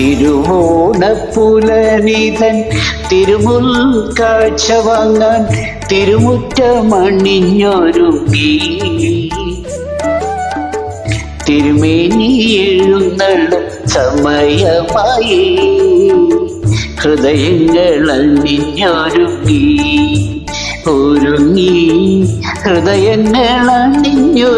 തിരുവോണപ്പുലനിതൻ തിരുമുൽ കാഴ്ച വാങ്ങാൻ തിരുമുറ്റമണിഞ്ഞൊരുങ്ങി. തിരുമേനി എഴുന്നള്ള സമയമായി ഹൃദയങ്ങൾ അണിഞ്ഞൊരുങ്ങി ഒരുങ്ങി ഹൃദയങ്ങൾ അണിഞ്ഞൊരുങ്ങി